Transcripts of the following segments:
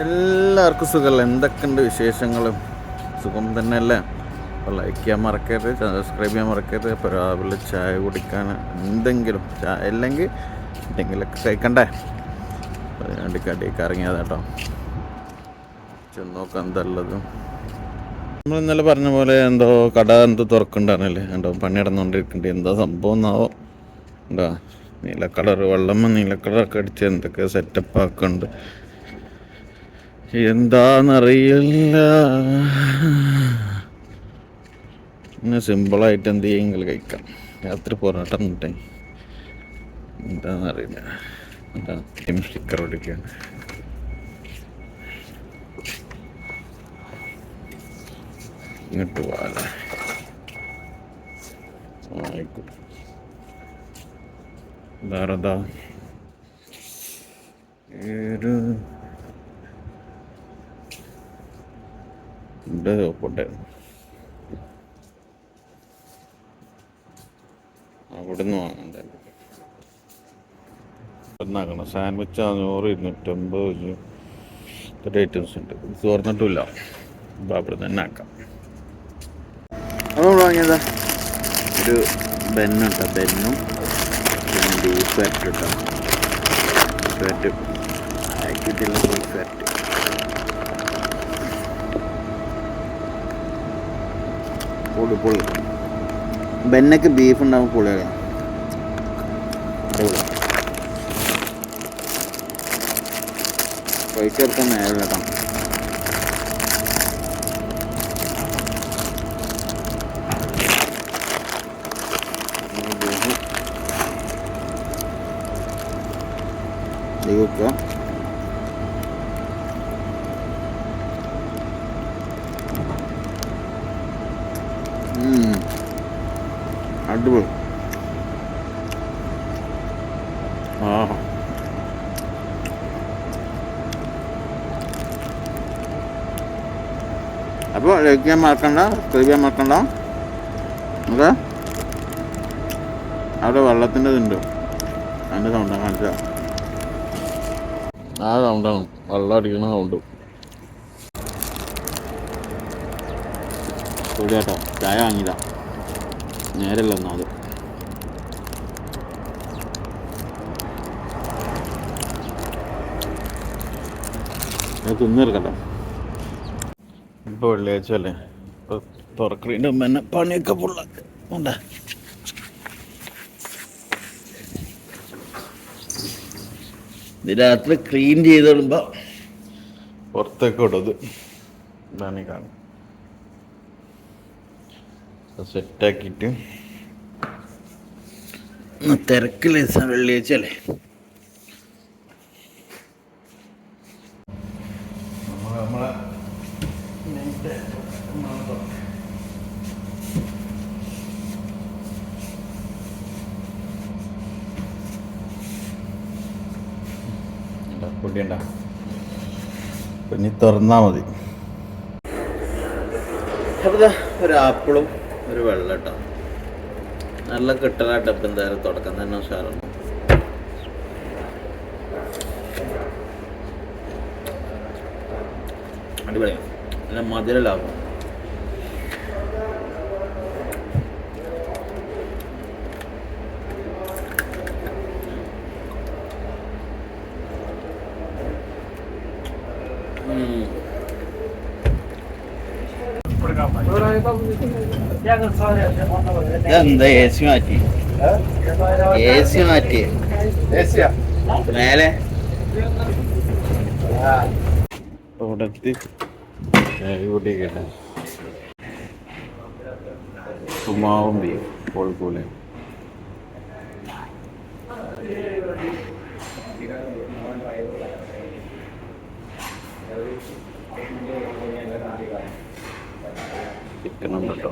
എല്ലാവർക്കും സുഖമല്ല? എന്തൊക്കെയുണ്ട് വിശേഷങ്ങളും? സുഖം തന്നെയല്ല? അപ്പോൾ ലൈക്ക് ചെയ്യാൻ മറക്കരുത് സബ്സ്ക്രൈബ് ചെയ്യാൻ മറക്കരുത് അപ്പോൾ രാവിലെ ചായ കുടിക്കാൻ എന്തെങ്കിലും ചായ അല്ലെങ്കിൽ എന്തെങ്കിലുമൊക്കെ കഴിക്കണ്ടേ? അതിനുവേണ്ടി അതിന് വേണ്ടി കടിയൊക്കെ ഇറങ്ങിയതാ കേട്ടോ. ചെന്ന് നോക്കാം എന്തല്ലതും നമ്മൾ ഇന്നലെ പറഞ്ഞ പോലെ എന്തോ കട എന്തോ തുറക്കണ്ടാണല്ലേ എന്തോ പണി നടന്നുകൊണ്ടിരിക്കണ്ടേ എന്താ സംഭവം എന്നാവോ? എന്താ നീല കളർ വെള്ളമ്മ നീല കളറൊക്കെ അടിച്ച് എന്തൊക്കെ സെറ്റപ്പ് ആക്കുന്നുണ്ട്. എന്താന്നറിയില്ല. പിന്നെ സിമ്പിളായിട്ട് എന്ത് ചെയ്യുമെങ്കിൽ കഴിക്കാം. രാത്രി പൊറോട്ട എന്നിട്ടേ. എന്താന്നറിയില്ല. എന്താ സ്റ്റിക്കർ ഓടിക്കുകയാണ് ഇങ്ങോട്ട് പോകാല്ലേ വേറെന്താ ഒരു ഉണ്ട് പോട്ടെ അവിടുന്ന് വാങ്ങണ്ടേ എന്നാക്കണം സാൻഡ്വിച്ച് അഞ്ഞൂറ് ഇരുന്നൂറ്റമ്പത് ഇത്ര ഐറ്റംസ് ഉണ്ട്. ഇത് തുറന്നിട്ടില്ല അപ്പോൾ അവിടെ തന്നെ ആക്കാം. അപ്പോൾ വാങ്ങിയതാ? ഒരു ബെന്നുണ്ട് ബെന്നും പിന്നെ ബീഫ് ഫാറ്റ് കേട്ടോ ഫാറ്റ് ആക്കിയിട്ടില്ല ബീഫ് ഫാറ്റ് പൊളി പൊളി. ബെന്നൊക്കെ ബീഫ് ഉണ്ടാവും പൊളിയാണ് അടിപൊളി. പൈസ ചേർക്കാൻ നേരം കേട്ടോ വെക്കുക ഉം. അടിപൊളി ആ അപ്പോൾ ലൈക്ക് ചെയ്യാൻ മറക്കണ്ട സബ്സ്ക്രൈബ് ചെയ്യാൻ മറക്കണ്ട. ഓക്കെ? അവിടെ വെള്ളത്തിന്റെ ഇതുണ്ട്. അതിന്റെ സൗണ്ടാണ് കാണിച്ചാൽ ആ സൗണ്ടാണ് വെള്ളം അടിക്കുന്ന സൗണ്ട് കേട്ടോ ചായ വാങ്ങിയതാ. നേരല്ല എന്നാ അത് തിന്നിറക്കട്ടോ ഇപ്പോൾ വെള്ളിയാഴ്ച അല്ലേ ഇപ്പോൾ തുറക്കറിന്റെ മുമ്പ് തന്നെ പണിയൊക്കെ പുള്ള ഉണ്ടാ രാത്രി ക്ലീൻ ചെയ്തിടുമ്പോൾ പുറത്തേക്ക് ഇടത് ഇത്. ഇതാണ് തിരക്കില്ല വെള്ളിയാഴ്ച അല്ലേ നമ്മളെ പൊടിയണ്ട ഇനി തുറന്നാ മതി. അപ്പോൾ ഒരു ആപ്പിളും ഒരു വെള്ളം ഇട്ടോ നല്ല കിട്ടലായിട്ട് ഇപ്പം എന്തായാലും തുടക്കം തന്നെ ഉഷാറാണ്. അടിപൊളിയാണ് നല്ല മധുര ലാഭം ഇതെന്താ എ സി മാറ്റി. എ സി മാറ്റി മേലെ എത്തി ചായ സുമാവും ബീഫ് കോഴിക്കോൽ ഉണ്ട് കേട്ടോ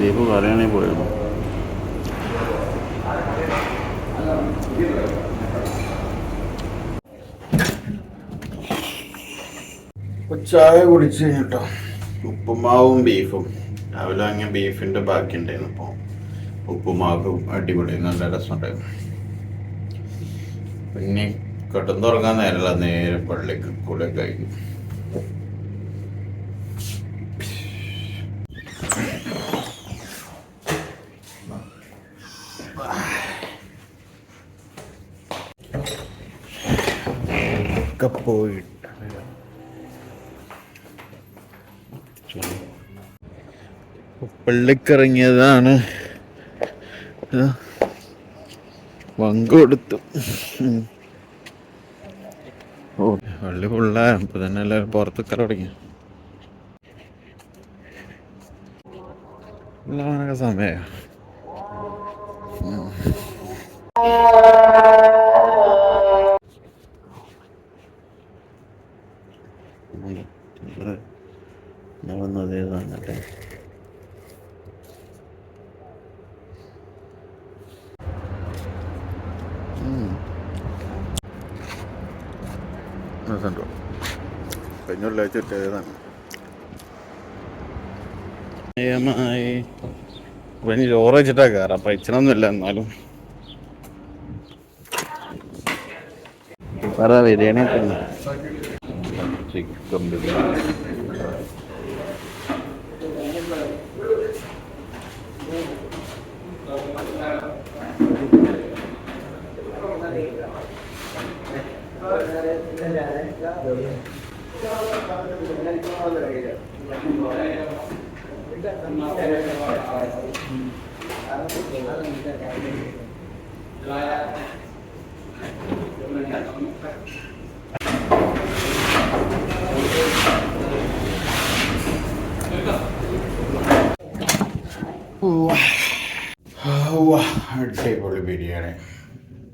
ദീപു കറിയാണെങ്കിൽ പോയിരുന്നു ചായ കുടിച്ച് കഴിഞ്ഞിട്ടോ. ഉപ്പുമാവും ബീഫും. രാവിലെ വാങ്ങിയ ബീഫിന്റെ ബാക്കി ഉണ്ടായിരുന്നു അപ്പോൾ ഉപ്പുമാവും അടിപൊളി നല്ല രസമുണ്ടായിരുന്നു. പിന്നെ കിടന്നുറങ്ങാൻ നേരമല്ല നേരെ പള്ളിക്ക് കൂടെ കഴിക്കും ഒക്കെ പോയിട്ട് പള്ളിക്കിറങ്ങിയതാണ്. ഇതാ, വങ്ക് കൊടുത്തു. ഓ പള്ളി ഫുള്ളായ ഇപ്പൊ തന്നെ എല്ലാവരും പുറത്തൊക്കെ തുടങ്ങി എല്ലാവരൊക്കെ സമയ ഞാൻ കഴിഞ്ഞ വെള്ളിയാഴ്ച ഇട്ടതാണ് ഇനി ചോറ് വെച്ചിട്ടാ കയറാം പൈച്ചനൊന്നുമില്ല എന്നാലും. പറ ബിരിയാണി ചിക്കൻ ബിരിയാണി. അടിപൊളി ബിരിയാണി.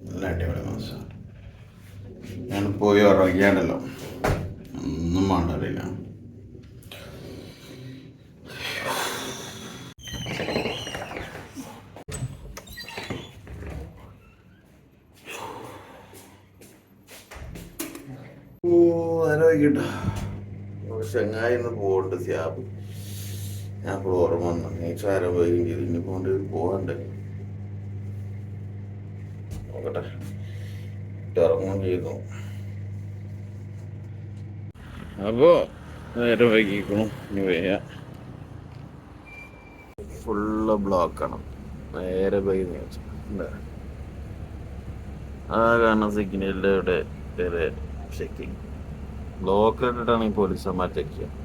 നല്ല അടിപൊളി മാസം. ഞാൻ പോയി ഉറങ്ങിയാണല്ലോ. ഒന്നും വേണ്ടറിയില്ല ഓ നേരം വൈകിട്ടോ ചങ്ങായി പോകണ്ട് സ്യാബ്. ഞാൻ ഇപ്പോൾ ഓർമ്മ വന്നു. നീ ചാരം ഇനി പോണ്ട് പോകണ്ടേ നോക്കട്ടെ. ഇറങ്ങുകയും ചെയ്തു. അപ്പോ നേരെ വൈകിക്കണം ഇനി വേയ ഫുള്ള് ബ്ലോക്കാണ്. നേരെ പോയി എന്താ ആ കാരണം സിഗ്നലിന്റെ ഇവിടെ ചെക്കിങ് ബ്ലോക്ക് ഇട്ടിട്ടാണ് ഈ പോലീസന്മാർ ചെക്ക് ചെയ്യുക.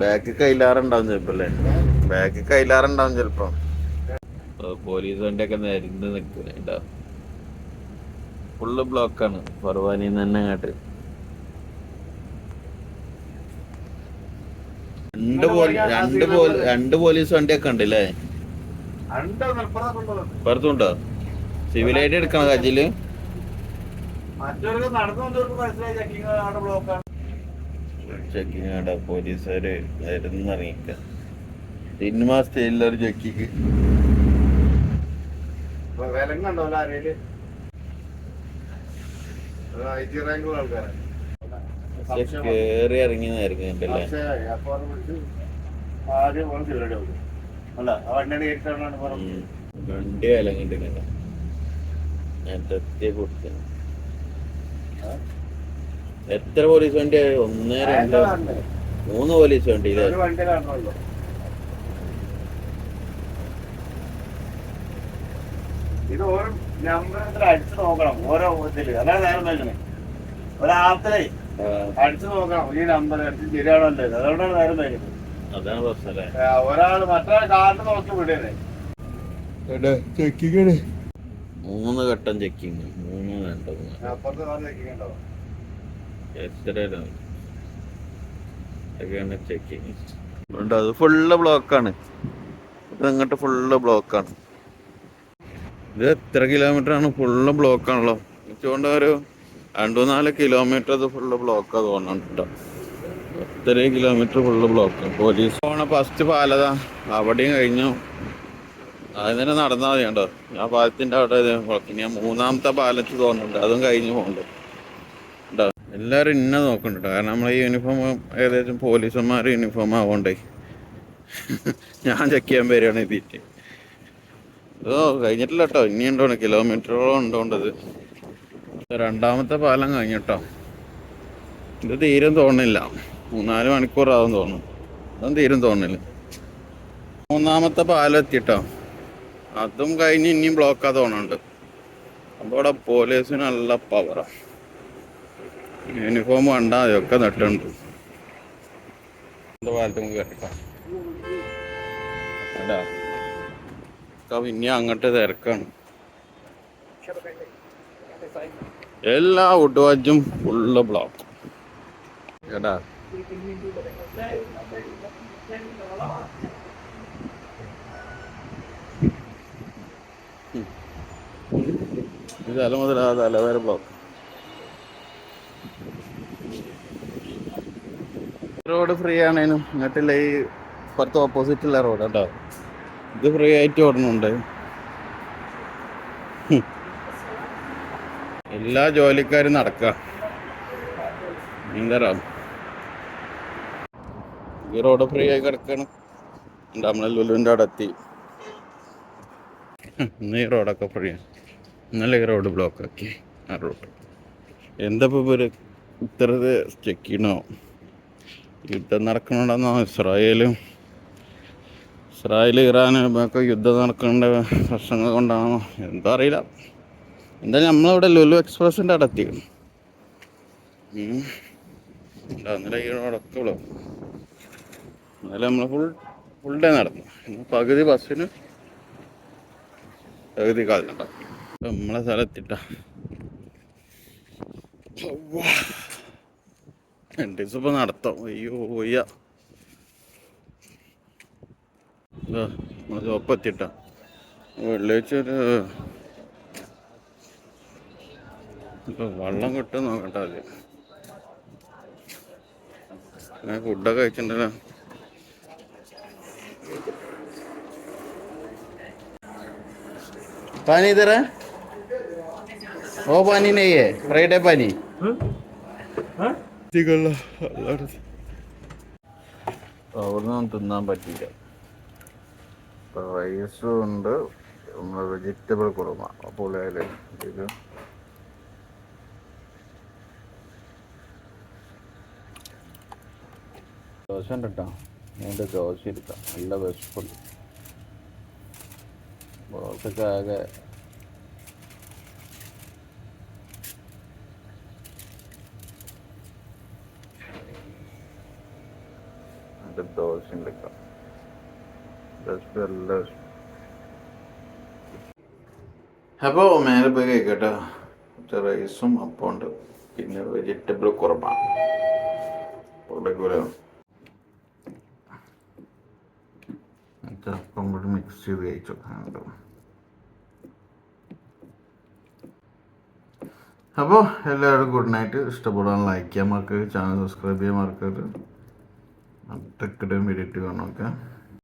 ബാക്ക് കൈലാറുണ്ടാവും ചിലപ്പോ അല്ലേ? ബാക്ക് കൈലാറുണ്ടാവും ചിലപ്പോ. പോലീസ് വണ്ടിയൊക്കെ നരിന്ന് നിക്കുന്നുണ്ടാ ഫുള്ള് ബ്ലോക്കാണ് ഫർവാനിന്ന് തന്നെ അങ്ങോട്ട്. രണ്ട് രണ്ട് രണ്ട് പോലീസ് വണ്ടിയൊക്കെ ഉണ്ട് അല്ലേ പുറത്തുണ്ടോ ഡി എടുക്കണം കജിൽ? ചെക്കിങ് ആടെ പോലീസുകാര് വരുന്നിറങ്ങിക്ക സിനിമ സ്റ്റൈലിലൊരു ചെക്കിങ് വിലങ്ങുണ്ടോ ആരേൽ? ഐ ടി റാങ്കുള്ള ആൾക്കാരാണ് കേറി ഇറങ്ങി ഇറങ്ങിണ്ടല്ലേ സംശയമായി. ആദ്യം. അല്ല ആ വണ്ടിയുടെ പറഞ്ഞത്? വണ്ടി എത്ര പോലീസ് വണ്ടി ഒന്ന് രണ്ട് മൂന്ന് പോലീസ് വണ്ടി ഇത് ഓരോ നമ്പർ അടിച്ചു നോക്കണം ഓരോ ഇതിൽ. അതാണ് നേരം ഒരാളത്തിലേ ആ, അടിച്ചു നോക്കണം ഈ നമ്പർ അടിച്ച് ശരിയാണല്ലോ ഇത്. അതുകൊണ്ടാണ് നേരം വരുന്നത്. അതാണ് പ്രശ്നം അല്ലേ ഒരാൾ മറ്റൊരാൾ കാർഡ് നോക്കി വിടേനെ. ചെക്കിങ് മൂന്ന് ഘട്ടം ചെക്കിങ് മൂന്ന് രണ്ട് മൂന്ന്. അപ്പുറത്ത് കാർഡ് ചെക്കിങ്ങുണ്ടോ? എത്ര ഒക്കെയാണ് ചെക്കിങ് ഉണ്ട് അത് ഫുള്ള് ബ്ലോക്കാണ്. ഇത് അങ്ങോട്ട് ഫുള്ള് ബ്ലോക്കാണ്. ഇത് എത്ര കിലോമീറ്റർ ആണ് ഫുള്ള് ബ്ലോക്കാണല്ലോ? ഉച്ചകൊണ്ട് ഒരു രണ്ടു നാല് കിലോമീറ്റർ ഇത് ഫുള്ള് ബ്ലോക്കാ തോന്നുന്നുണ്ട് കേട്ടോ ഇത്രയും കിലോമീറ്റർ ഫുള്ള് ബ്ലോക്ക് പോലീസ് പോണ ഫസ്റ്റ് പാലതാ അവിടെയും കഴിഞ്ഞു. അതിനെ നടന്നാൽ മതി കണ്ടോ? ഞാൻ പാലത്തിന്റെ അവിടെ ബ്ലോക്ക് ഞാൻ മൂന്നാമത്തെ പാലത്ത് തോന്നുന്നുണ്ട്. അതും കഴിഞ്ഞു പോകുന്നുണ്ട് കേട്ടോ എല്ലാവരും ഇന്ന നോക്കുന്നുണ്ട് കാരണം നമ്മളെ യൂണിഫോം ഏകദേശം പോലീസന്മാർ യൂണിഫോം ആവണ്ടേ. ഞാൻ ചെക്ക് ചെയ്യാൻ വരികയാണ് എത്തിയിട്ട് ഓ കഴിഞ്ഞിട്ടില്ല കേട്ടോ ഇനി ഉണ്ടോ കിലോമീറ്ററോളം ഉണ്ടോണ്ടത് രണ്ടാമത്തെ പാലം കഴിഞ്ഞിട്ടോ ഇത് തീരം തോന്നുന്നില്ല. മൂന്നാൽ മണിക്കൂറാവും തോന്നുന്നു. അതും തീരും തോന്നുന്നില്ല മൂന്നാമത്തെ പാലെത്തിട്ടോ. അതും കഴിഞ്ഞ് ഇനിയും ബ്ലോക്കാ തോന്നുന്നുണ്ട് അപ്പോൾ ഇവിടെ പോലീസിന് നല്ല പവറാ യൂണിഫോം വേണ്ട അതൊക്കെ നട്ടുണ്ട് പാലത്തും കേട്ടോ എടാ പിന്നെ അങ്ങോട്ട് തിരക്കാണ്. എല്ലാ വുഡ് വാച്ചും ഫുള്ള് ബ്ലോക്ക് കേട്ടാ? ഈ തല മുതൽ ആ തല വരെ ബ്ലോക്ക് റോഡ് ഫ്രീ ആണേനും ഇങ്ങോട്ടില്ല ഈ പുറത്ത് ഓപ്പോസിറ്റുള്ള റോഡ് കേട്ടോ ഇത് ഫ്രീ ആയിട്ട് ഓടുന്നുണ്ട്. എല്ലാ ജോലിക്കാരും നടക്കുക എന്തരാ ഈ റോഡ് ഫ്രീ ആയി കിടക്കണം. നമ്മളെ ലുലുവിന്റെ അവിടെ എത്തി. ഇന്ന് ഈ റോഡൊക്കെ ഫ്രീ ഇന്നലെ ഈ റോഡ് ബ്ലോക്ക് ആക്കി ആ റോഡ്. എന്താ ഇപ്പോൾ ഇത്ര ചെക്കിണോ ചെയ്യണോ? യുദ്ധം നടക്കണുണ്ടെന്നോ? ഇസ്രായേലും. ഇസ്രായേൽ ഇറാനും ഒക്കെ യുദ്ധം നടക്കേണ്ട പ്രശ്നങ്ങൾ കൊണ്ടാണോ? എന്താ അറിയില്ല. എന്തായാലും നമ്മളിവിടെ ലുലു എക്സ്പ്രസിന്റെ അവിടെ ഉം. ഇന്നലെ ഈ റോഡൊക്കെ ഇവിടെ ഇന്നലെ നമ്മൾ ഫുൾ ഫുൾ ഡേ നടന്നു. പകുതി ബസ്സിന് പകുതി കാലിനുണ്ടോ നമ്മളെ സ്ഥലത്തിട്ട രണ്ട് ദിവസം ഇപ്പം നടത്താം. അയ്യോ ഒയ്യ നമ്മളെ ഷോപ്പ് എത്തിട്ട. വെള്ളിയാഴ്ച ഒരു വെള്ളം കിട്ടും നോക്കട്ടെ ഞാൻ ഫുഡൊക്കെ കഴിച്ചിട്ടുണ്ടല്ലോ. पानी इधर है वो पानी नहीं है फ्राइडे पानी അവിടുന്ന് തിന്നാൻ പറ്റില്ല റൈസും ഉണ്ട് വെജിറ്റബിൾ കുറുമ അപ്പോൾ ഇത് ദോശ ഉണ്ട് കേട്ടോ അതിന്റെ ദോശ എടുക്കാം നല്ല വിശപ്പുണ്ട്. ദോശക്ക് ആകെ ദോശ എടുക്കാം വിശപ്പ് നല്ല വിശപ്പ്. അപ്പോൾ മേലെ പോയി കഴിക്കട്ടോ. കുറച്ച് റൈസും അപ്പം ഉണ്ട് പിന്നെ വെജിറ്റബിൾ കുറമ കൊടുക്കൂലോ അപ്പം കൂടി മിക്സ് ചെയ്ത് കഴിച്ചു അപ്പോൾ എല്ലാവരും ഗുഡ് നൈറ്റ് ഇഷ്ടപ്പെടാൻ ലൈക്ക് ചെയ്യാൻ മറക്കരുത്. ചാനൽ സബ്സ്ക്രൈബ് ചെയ്യാൻ മറക്കരുത്. അടുത്തക്കിടെ വീഡിയോ കാണാം ഓക്കെ